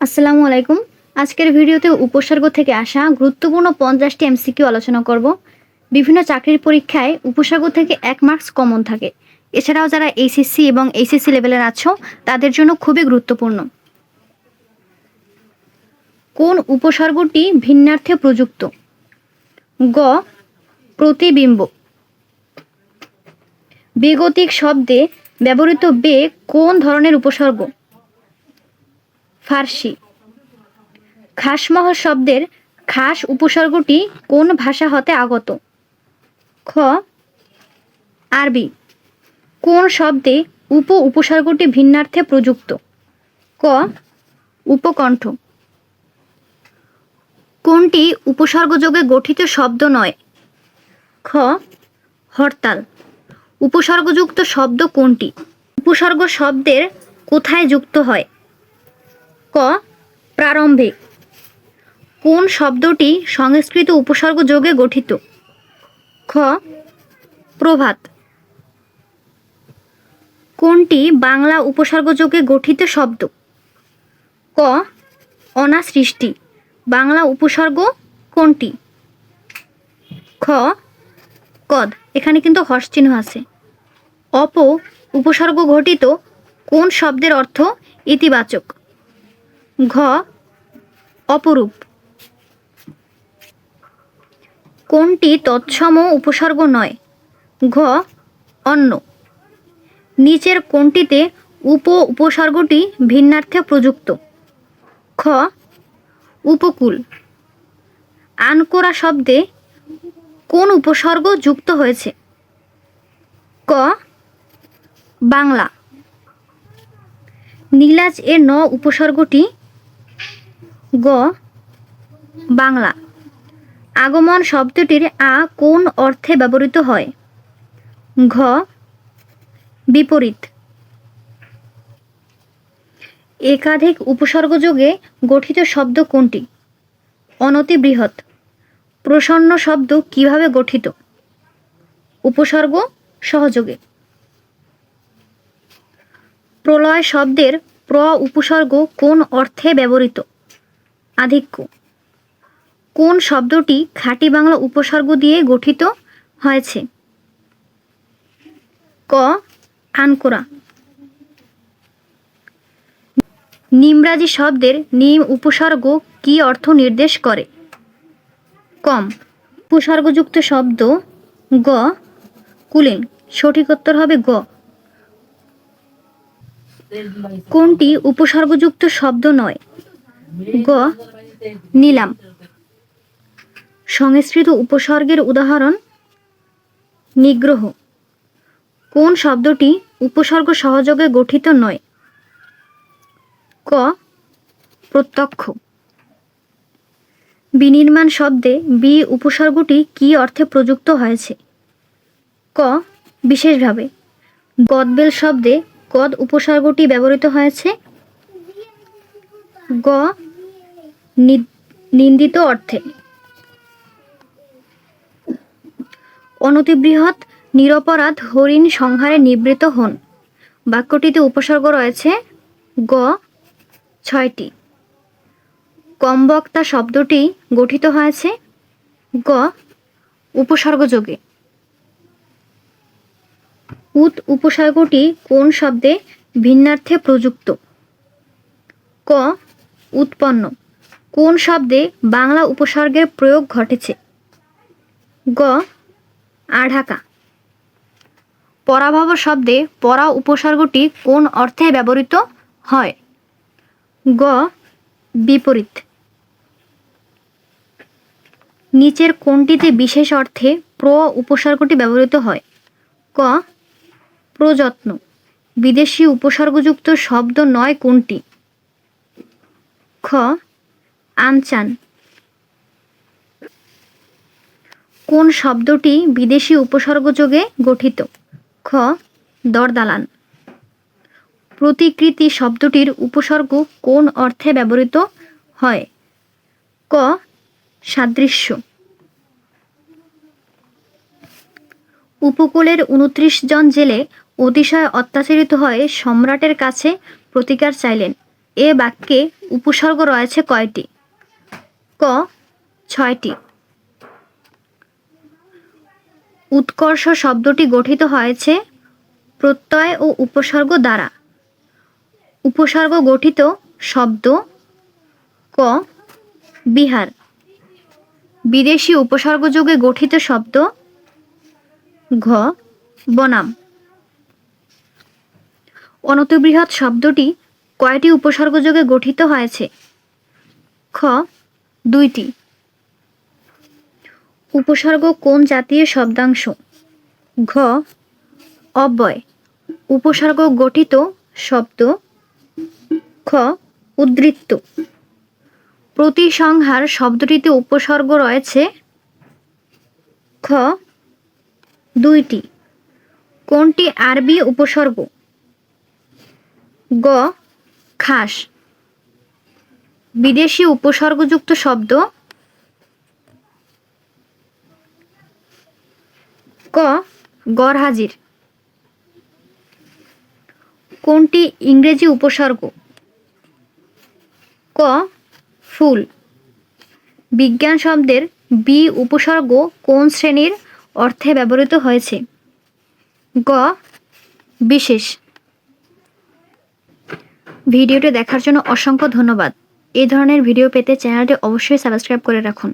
আসসালামু আলাইকুম। আজকের ভিডিওতে উপসর্গ থেকে আসা গুরুত্বপূর্ণ পঞ্চাশটি এমসিকিউ আলোচনা করব। বিভিন্ন চাকরির পরীক্ষায় উপসর্গ থেকে এক মার্কস কমন থাকে। এছাড়াও যারা এইচএসসি এবং এইচএসসি লেভেলের আছো, তাদের জন্য খুবই গুরুত্বপূর্ণ। কোন উপসর্গটি ভিন্নার্থে প্রযুক্ত? গ, প্রতিবিম্ব। বেগতিক শব্দে ব্যবহৃত বে কোন ধরনের উপসর্গ? ফার্সি। খাসমহল শব্দের খাস উপসর্গটি কোন ভাষা হতে আগত? খ, আরবি। কোন শব্দে উপ উপসর্গটি ভিন্নার্থে প্রযুক্ত? ক, উপকণ্ঠ। কোনটি উপসর্গযোগে গঠিত শব্দ নয়? খ, হরতাল। উপসর্গযুক্ত শব্দ কোনটি? উপসর্গ শব্দের কোথায় যুক্ত হয়? ক, প্রারম্ভিক। কোন শব্দটি সংস্কৃত উপসর্গ যোগে গঠিত? খ, প্রভাত। কোনটি বাংলা উপসর্গ যোগে গঠিত শব্দ? ক, অনাসৃষ্টি। বাংলা উপসর্গ কোনটি? খ, কদ। এখানে কিন্তু হর্ষ চিহ্ন আছে। অপ, উপসর্গ ঘটিত কোন শব্দের অর্থ ইতিবাচক? ঘ, অপরূপ। কোনটি তৎসম উপসর্গ নয়? ঘ, অন্য। নিচের কোনটিতে উপ উপসর্গটি ভিন্নার্থে প্রযুক্ত? খ, উপকূল। আনকোরা শব্দে কোন উপসর্গ যুক্ত হয়েছে? ক, বাংলা। নীলাজ এ ন উপসর্গটি গ, বাংলা। আগমন শব্দটির আ কোন অর্থে ব্যবহৃত হয়? ঘ, বিপরীত। একাধিক উপসর্গযোগে গঠিত শব্দ কোনটি? অনতি বৃহৎ প্রসন্ন শব্দ কীভাবে গঠিত? উপসর্গ, সহযোগে। প্রলয় শব্দের প্র উপসর্গ কোন অর্থে ব্যবহৃত? আধিক্য। কোন শব্দটি খাঁটি বাংলা উপসর্গ দিয়ে গঠিত হয়েছে? ক, আনকোরা। নিমরাজি শব্দের নিম উপসর্গ কি অর্থ নির্দেশ করে? কম, উপসর্গযুক্ত শব্দ গ, কুলিন। সঠিক উত্তর হবে গ। কোনটি উপসর্গযুক্ত শব্দ নয়? গ, নিলাম। সংস্কৃত উপসর্গের উদাহরণ, নিগ্রহ। কোন শব্দটি উপসর্গ সহযোগে গঠিত নয়? ক, প্রত্যক্ষ। বিনির্মাণ শব্দে বি উপসর্গটি কি অর্থে প্রযুক্ত হয়েছে? ক, বিশেষভাবে। গদবেল শব্দে গদ উপসর্গটি ব্যবহৃত হয়েছে গ নিন্দিত অর্থে। অনতিবৃহৎ, নিরপরাধ হরিণ সংহারে নিবৃত হন। বাক্যটিতে উপসর্গ রয়েছে গ, ছয়টি। কমবক্তা শব্দটি গঠিত হয়েছে গ উপসর্গযোগে উত উপসর্গটি কোন শব্দে ভিন্নার্থে প্রযুক্ত? ক উৎপন্ন। কোন শব্দে বাংলা উপসর্গের প্রয়োগ ঘটেছে? গ. আঢাকা। পরাভব শব্দে পরা উপসর্গটি কোন অর্থে ব্যবহৃত হয়? গ. বিপরীত। নিচের কোনটিতে বিশেষ অর্থে প্র উপসর্গটি ব্যবহৃত হয়? ক. প্রযত্ন। বিদেশি উপসর্গযুক্ত শব্দ নয় কোনটি? খ, আনচান। কোন শব্দটি বিদেশি উপসর্গযোগে গঠিত? খ, দরদালান। প্রতিকৃতি শব্দটির উপসর্গ কোন অর্থে ব্যবহৃত হয়? ক, সাদৃশ্য। উপকূলের উনত্রিশ জন জেলে অতিশয় অত্যাচারিত হয়ে সম্রাটের কাছে প্রতিকার চাইলেন। এ বাক্যে উপসর্গ রয়েছে কয়টি? ক, ছয়টি। উৎকর্ষ শব্দটি গঠিত হয়েছে প্রত্যয় ও উপসর্গ দ্বারা। উপসর্গ গঠিত শব্দ ক, বিহার। বিদেশি উপসর্গযোগে গঠিত শব্দ ঘ, বনাম। অনতবৃহৎ শব্দটি কয়টি উপসর্গযোগে গঠিত হয়েছে? খ, দুইটি। উপসর্গ কোন জাতীয় শব্দাংশ? ঘ, অব্যয়। উপসর্গ গঠিত শব্দ খ উদ্বৃত্ত প্রতিসংহার শব্দটিতে উপসর্গ রয়েছে? খ, দুইটি। কোনটি আরবি উপসর্গ? গ খাস। বিদেশি উপসর্গযুক্ত শব্দ ক, গড় হাজির। কোনটি ইংরেজি উপসর্গ? ক, ফুল। বিজ্ঞান শব্দের বি উপসর্গ কোন শ্রেণির অর্থে ব্যবহৃত হয়েছে? গ, বিশেষ। ভিডিওটি দেখার জন্য অসংখ্য ধন্যবাদ। এই ধরনের ভিডিও পেতে চ্যানেলটি অবশ্যই সাবস্ক্রাইব করে রাখুন।